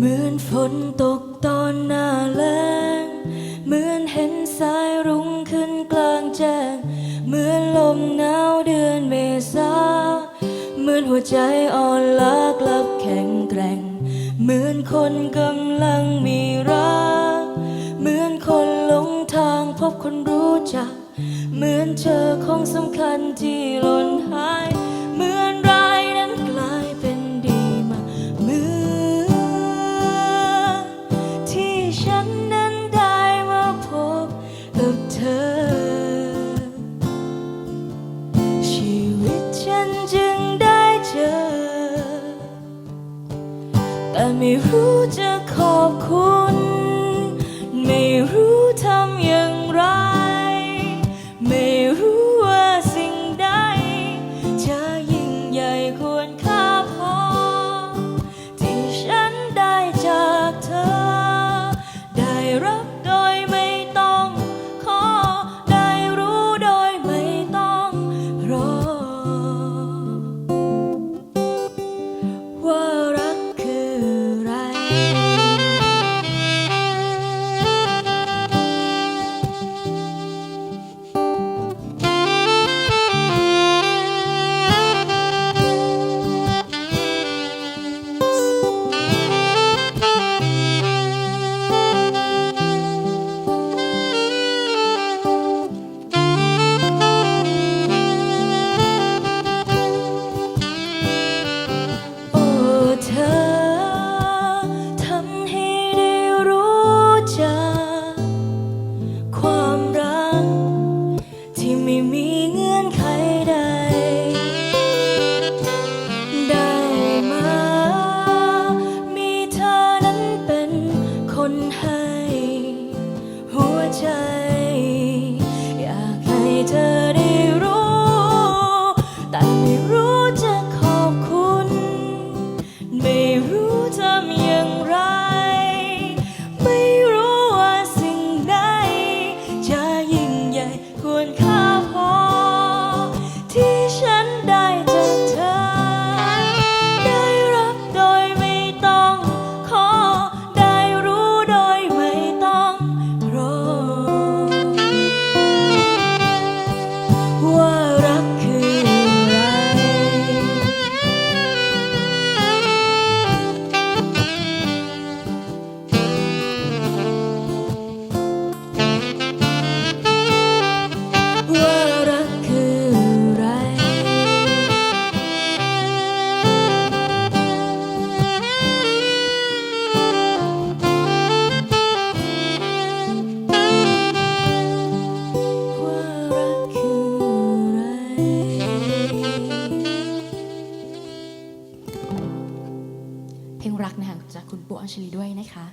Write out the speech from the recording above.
มือนฝนตกตอนหน้าแล้งเหมือนเห็นสายรุ้งขึ้นกลางแจ้ง เหมือนลมหนาวเดือนเมษา เหมือนหัวใจอ่อนล้ากลับแข็งแกร่ง เหมือนคนกำลังมีรัก เหมือนคนหลงทางพบคนรู้จัก เหมือนเจอของสำคัญที่หล่นหาย เหมือนรา ไม่รู้จะขอบคุณ ไม่ รู้ท รักนะคะจากคุณปูอัญชลีด้วยนะคะ